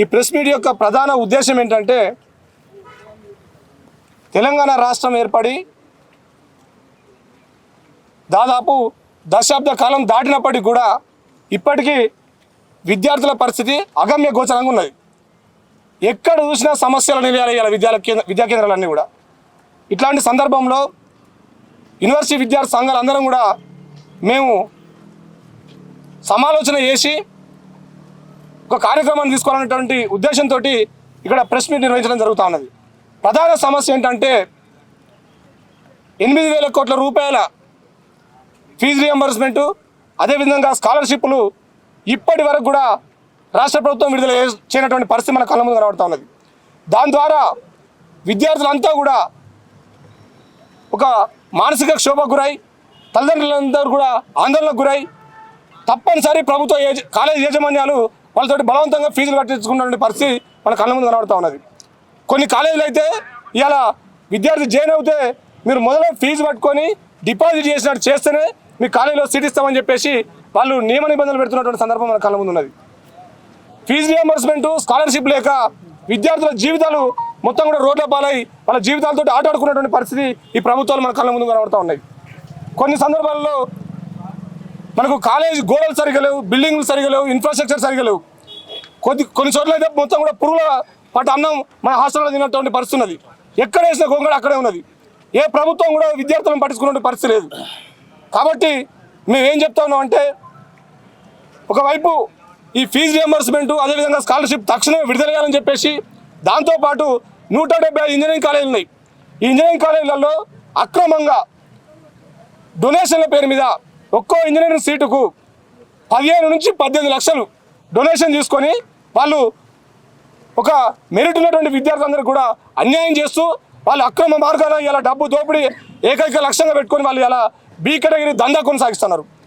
ఈ press meet యొక్క ప్రధాన ఉద్దేశం ఏంటంటే తెలంగాణ రాష్ట్రం ఏర్పడి దాదాపు దశాబ్ద కాలం దాటినప్పటికీ కూడా ఇప్పటికీ విద్యార్థుల పరిస్థితి అగమ్య గోచరంగా ఉన్నది. ఎక్కడ చూసినా సమస్యలు నిలయాలి విద్యాలయ కేంద్ర విద్యా కేంద్రాలన్నీ కూడా. ఇట్లాంటి సందర్భంలో యూనివర్సిటీ విద్యార్థి సంఘాలు అందరం కూడా మేము సమాలోచన చేసి ఒక కార్యక్రమాన్ని తీసుకోవాలనేటువంటి ఉద్దేశంతో ఇక్కడ ప్రెస్ మీట్ నిర్వహించడం జరుగుతూ ఉన్నది. ప్రధాన సమస్య ఏంటంటే ఎనిమిది వేల కోట్ల రూపాయల ఫీజు రియంబర్స్మెంటు అదేవిధంగా స్కాలర్షిప్లు ఇప్పటి వరకు కూడా రాష్ట్ర ప్రభుత్వం విడుదల చేయనటువంటి పరిస్థితి మన కళ్ళ ముందు కనబడుతూ ఉన్నది. దాని ద్వారా విద్యార్థులంతా కూడా ఒక మానసిక క్షోభకు గురై తల్లిదండ్రులందరూ కూడా ఆందోళనకు గురై తప్పనిసరి ప్రభుత్వ కాలేజ్ కాలేజీ యాజమాన్యాలు వాళ్ళతోటి బలవంతంగా ఫీజులు కట్టించుకున్నటువంటి పరిస్థితి మన కళ్ళ ముందు కనబడుతూ ఉన్నది. కొన్ని కాలేజీలు అయితే ఇవాళ విద్యార్థి జాయిన్ అవుతే మీరు మొదట ఫీజు పట్టుకొని డిపాజిట్ చేసినట్టు చేస్తేనే మీ కాలేజీలో సీట్ ఇస్తామని చెప్పేసి వాళ్ళు నియమ నిబంధనలు పెడుతున్నటువంటి సందర్భం మన కళ్ళ ముందు ఉన్నది ఫీజు రియంబర్స్మెంట్ స్కాలర్షిప్ లేక విద్యార్థుల జీవితాలు మొత్తం కూడా రోడ్ల పాలై వాళ్ళ జీవితాలతో ఆటాడుకున్నటువంటి పరిస్థితి ఈ ప్రభుత్వాలు మన కళ్ళ ముందు కనబడుతూ ఉన్నాయి. కొన్ని సందర్భాల్లో మనకు కాలేజ్ గోడలు సరిగా లేవు బిల్డింగ్లు సరిగా లేవు ఇన్ఫ్రాస్ట్రక్చర్ సరిగా లేవు. కొద్ది కొన్ని చోట్ల అయితే మొత్తం కూడా పురుగుల పట్ట అన్నం మన హాస్టల్లో తిన్నటువంటి పరిస్థితి ఉన్నది. ఎక్కడ వేసిన గొంగడ అక్కడే ఉన్నది. ఏ ప్రభుత్వం కూడా విద్యార్థులను పట్టించుకునే పరిస్థితి లేదు. కాబట్టి మేమేం చెప్తా ఉన్నాం అంటే ఒకవైపు ఈ ఫీజు రియంబర్స్మెంట్ అదేవిధంగా స్కాలర్షిప్ తక్షణమే విడుదల చేయాలని చెప్పేసి దాంతోపాటు నూట డెబ్బై ఐదు ఇంజనీరింగ్ కాలేజీలు ఉన్నాయి. ఈ ఇంజనీరింగ్ కాలేజీలలో అక్రమంగా డొనేషన్ల పేరు మీద ఒక్కో ఇంజనీరింగ్ సీటుకు పదిహేను నుంచి పద్దెనిమిది లక్షలు డొనేషన్ తీసుకొని వాళ్ళు ఒక మెరిట్ ఉన్నటువంటి విద్యార్థులందరూ కూడా అన్యాయం చేస్తూ వాళ్ళు అక్రమ మార్గాన ఇలా డబ్బు దోపిడీ ఏకైక లక్ష్యంగా పెట్టుకొని వాళ్ళు ఇలా బీ కేటగిరీ దందా కొనసాగిస్తున్నారు.